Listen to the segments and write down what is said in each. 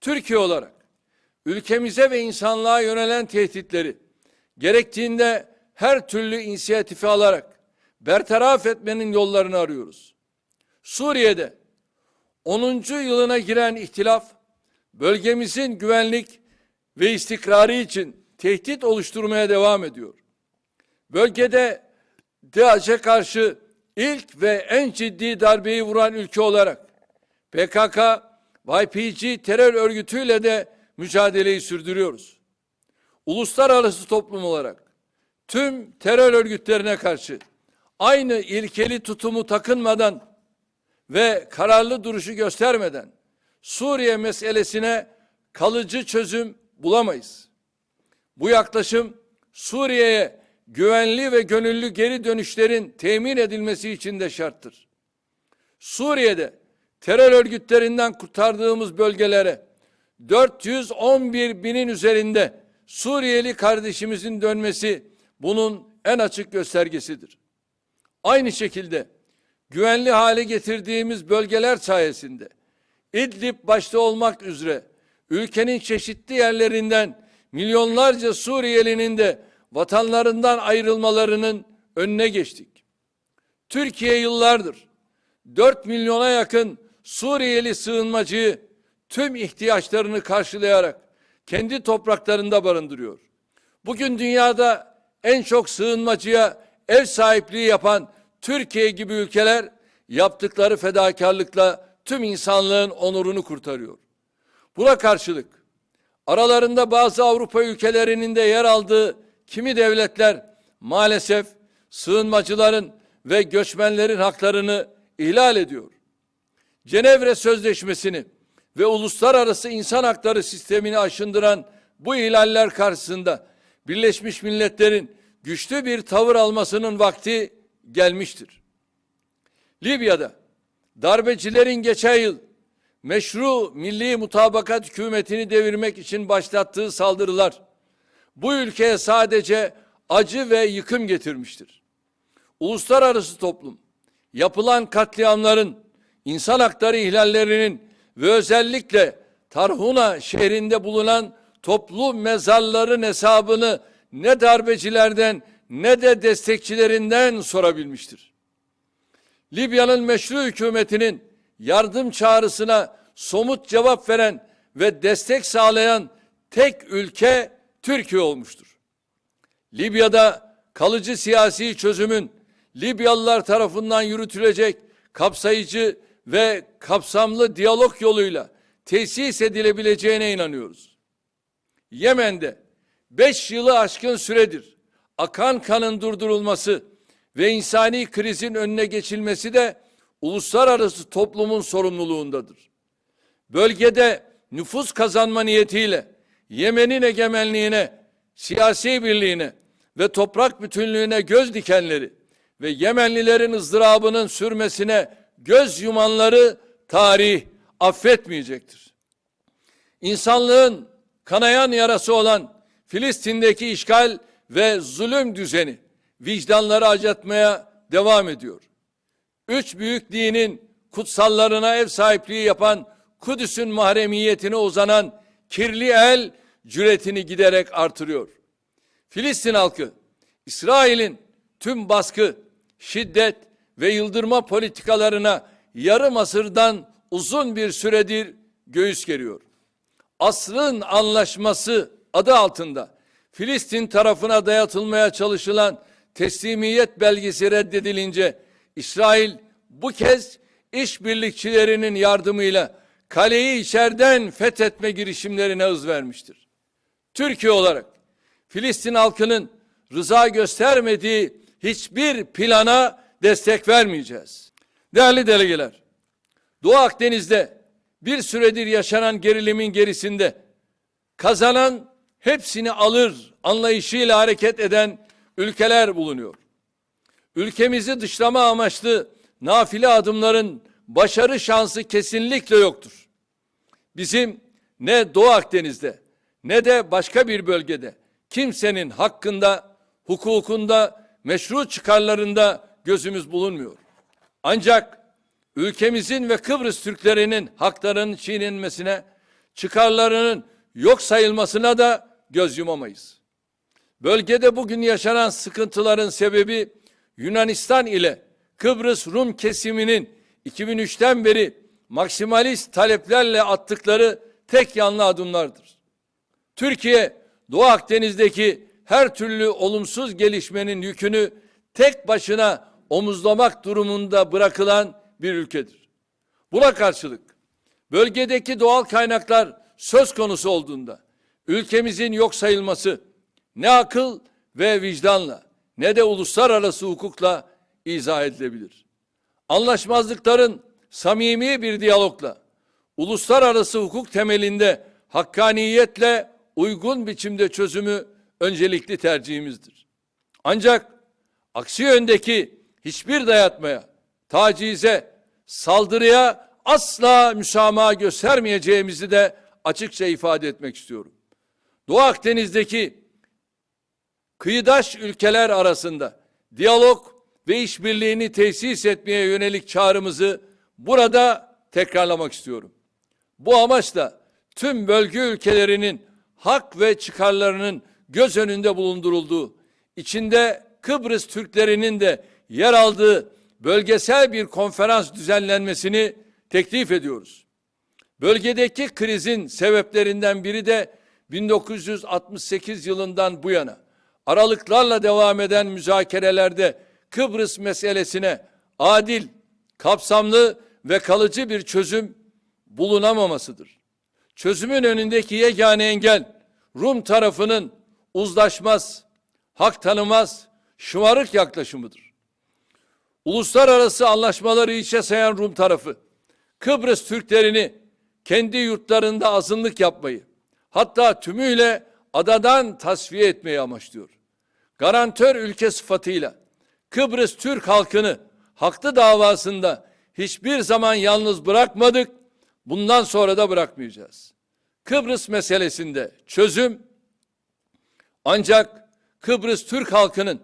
Türkiye olarak ülkemize ve insanlığa yönelen tehditleri gerektiğinde her türlü inisiyatifi alarak bertaraf etmenin yollarını arıyoruz. Suriye'de 10. yılına giren ihtilaf bölgemizin güvenlik ve istikrarı için tehdit oluşturmaya devam ediyor. Bölgede DAEŞ'e karşı ilk ve en ciddi darbeyi vuran ülke olarak PKK, YPG terör örgütüyle de mücadeleyi sürdürüyoruz. Uluslararası toplum olarak tüm terör örgütlerine karşı aynı ilkeli tutumu takınmadan ve kararlı duruşu göstermeden Suriye meselesine kalıcı çözüm bulamayız. Bu yaklaşım Suriye'ye güvenli ve gönüllü geri dönüşlerin temin edilmesi için de şarttır. Suriye'de terör örgütlerinden kurtardığımız bölgelere 411 binin üzerinde Suriyeli kardeşimizin dönmesi bunun en açık göstergesidir. Aynı şekilde güvenli hale getirdiğimiz bölgeler sayesinde İdlib başta olmak üzere ülkenin çeşitli yerlerinden milyonlarca Suriyelinin de vatanlarından ayrılmalarının önüne geçtik. Türkiye yıllardır 4 milyona yakın Suriyeli sığınmacıyı tüm ihtiyaçlarını karşılayarak kendi topraklarında barındırıyor. Bugün dünyada en çok sığınmacıya ev sahipliği yapan Türkiye gibi ülkeler yaptıkları fedakarlıkla tüm insanlığın onurunu kurtarıyor. Buna karşılık aralarında bazı Avrupa ülkelerinin de yer aldığı kimi devletler maalesef sığınmacıların ve göçmenlerin haklarını ihlal ediyor. Cenevre Sözleşmesi'ni ve uluslararası insan hakları sistemini aşındıran bu ihlaller karşısında Birleşmiş Milletler'in güçlü bir tavır almasının vakti gelmiştir. Libya'da darbecilerin geçen yıl meşru milli mutabakat hükümetini devirmek için başlattığı saldırılar bu ülkeye sadece acı ve yıkım getirmiştir. Uluslararası toplum yapılan katliamların, insan hakları ihlallerinin ve özellikle Tarhuna şehrinde bulunan toplu mezarların hesabını ne darbecilerden ne de destekçilerinden sorabilmiştir. Libya'nın meşru hükümetinin yardım çağrısına somut cevap veren ve destek sağlayan tek ülke Türkiye olmuştur. Libya'da kalıcı siyasi çözümün Libyalılar tarafından yürütülecek kapsayıcı ve kapsamlı diyalog yoluyla tesis edilebileceğine inanıyoruz. Yemen'de beş yılı aşkın süredir akan kanın durdurulması ve insani krizin önüne geçilmesi de uluslararası toplumun sorumluluğundadır. Bölgede nüfus kazanma niyetiyle Yemen'in egemenliğine, siyasi birliğine ve toprak bütünlüğüne göz dikenleri ve Yemenlilerin ızdırabının sürmesine göz yumanları tarih affetmeyecektir. İnsanlığın kanayan yarası olan Filistin'deki işgal ve zulüm düzeni vicdanları acıtmaya devam ediyor. Üç büyük dinin kutsallarına ev sahipliği yapan Kudüs'ün mahremiyetine uzanan kirli el cüretini giderek artırıyor. Filistin halkı İsrail'in tüm baskı, şiddet ve yıldırma politikalarına yarım asırdan uzun bir süredir göğüs geriyor. Asrın anlaşması adı altında Filistin tarafına dayatılmaya çalışılan teslimiyet belgesi reddedilince İsrail bu kez işbirlikçilerinin yardımıyla kaleyi içeriden fethetme girişimlerine hız vermiştir. Türkiye olarak Filistin halkının rıza göstermediği hiçbir plana destek vermeyeceğiz. Değerli delegeler, Doğu Akdeniz'de bir süredir yaşanan gerilimin gerisinde kazanan hepsini alır anlayışıyla hareket eden ülkeler bulunuyor. Ülkemizi dışlama amaçlı nafile adımların başarı şansı kesinlikle yoktur. Bizim ne Doğu Akdeniz'de ne de başka bir bölgede kimsenin hakkında, hukukunda, meşru çıkarlarında gözümüz bulunmuyor. Ancak ülkemizin ve Kıbrıs Türklerinin haklarının çiğnenmesine çıkarlarının yok sayılmasına da göz yumamayız. Bölgede bugün yaşanan sıkıntıların sebebi Yunanistan ile Kıbrıs Rum kesiminin 2003'ten beri maksimalist taleplerle attıkları tek yanlı adımlardır. Türkiye Doğu Akdeniz'deki her türlü olumsuz gelişmenin yükünü tek başına omuzlamak durumunda bırakılan bir ülkedir. Buna karşılık bölgedeki doğal kaynaklar söz konusu olduğunda ülkemizin yok sayılması ne akıl ve vicdanla ne de uluslararası hukukla izah edilebilir. Anlaşmazlıkların samimi bir diyalogla uluslararası hukuk temelinde hakkaniyetle uygun biçimde çözümü öncelikli tercihimizdir. Ancak aksi yöndeki hiçbir dayatmaya, tacize, saldırıya asla müsamaha göstermeyeceğimizi de açıkça ifade etmek istiyorum. Doğu Akdeniz'deki kıyıdaş ülkeler arasında diyalog ve işbirliğini tesis etmeye yönelik çağrımızı burada tekrarlamak istiyorum. Bu amaçla tüm bölge ülkelerinin hak ve çıkarlarının göz önünde bulundurulduğu, içinde Kıbrıs Türklerinin de yer aldığı bölgesel bir konferans düzenlenmesini teklif ediyoruz. Bölgedeki krizin sebeplerinden biri de 1968 yılından bu yana aralıklarla devam eden müzakerelerde Kıbrıs meselesine adil, kapsamlı ve kalıcı bir çözüm bulunamamasıdır. Çözümün önündeki yegane engel Rum tarafının uzlaşmaz, hak tanımaz, şımarık yaklaşımıdır. Uluslararası anlaşmaları içe sayan Rum tarafı, Kıbrıs Türklerini kendi yurtlarında azınlık yapmayı, hatta tümüyle adadan tasfiye etmeyi amaçlıyor. Garantör ülke sıfatıyla Kıbrıs Türk halkını haklı davasında hiçbir zaman yalnız bırakmadık, bundan sonra da bırakmayacağız. Kıbrıs meselesinde çözüm ancak Kıbrıs Türk halkının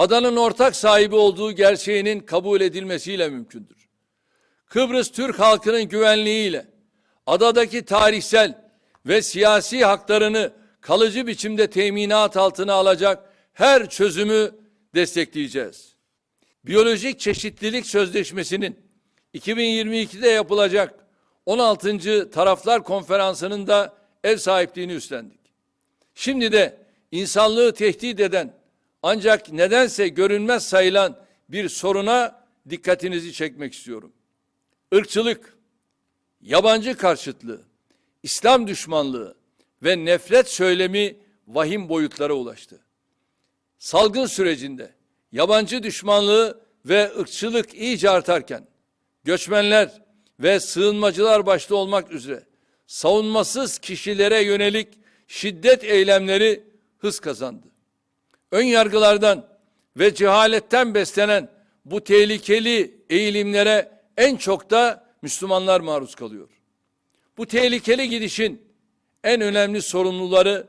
adanın ortak sahibi olduğu gerçeğinin kabul edilmesiyle mümkündür. Kıbrıs Türk halkının güvenliğiyle adadaki tarihsel ve siyasi haklarını kalıcı biçimde teminat altına alacak her çözümü destekleyeceğiz. Biyolojik Çeşitlilik Sözleşmesi'nin 2022'de yapılacak 16. Taraflar Konferansı'nın da ev sahipliğini üstlendik. Şimdi de insanlığı tehdit eden ancak nedense görünmez sayılan bir soruna dikkatinizi çekmek istiyorum. Irkçılık, yabancı karşıtlığı, İslam düşmanlığı ve nefret söylemi vahim boyutlara ulaştı. Salgın sürecinde yabancı düşmanlığı ve ırkçılık iyice artarken göçmenler ve sığınmacılar başta olmak üzere savunmasız kişilere yönelik şiddet eylemleri hız kazandı. Ön yargılardan ve cehaletten beslenen bu tehlikeli eğilimlere en çok da Müslümanlar maruz kalıyor. Bu tehlikeli gidişin en önemli sorumluları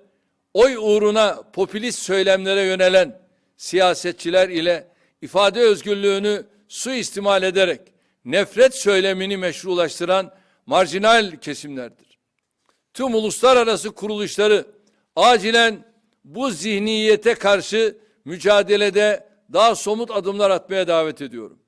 oy uğruna popülist söylemlere yönelen siyasetçiler ile ifade özgürlüğünü suistimal ederek nefret söylemini meşrulaştıran marjinal kesimlerdir. Tüm uluslararası kuruluşları acilen bu zihniyete karşı mücadelede daha somut adımlar atmaya davet ediyorum.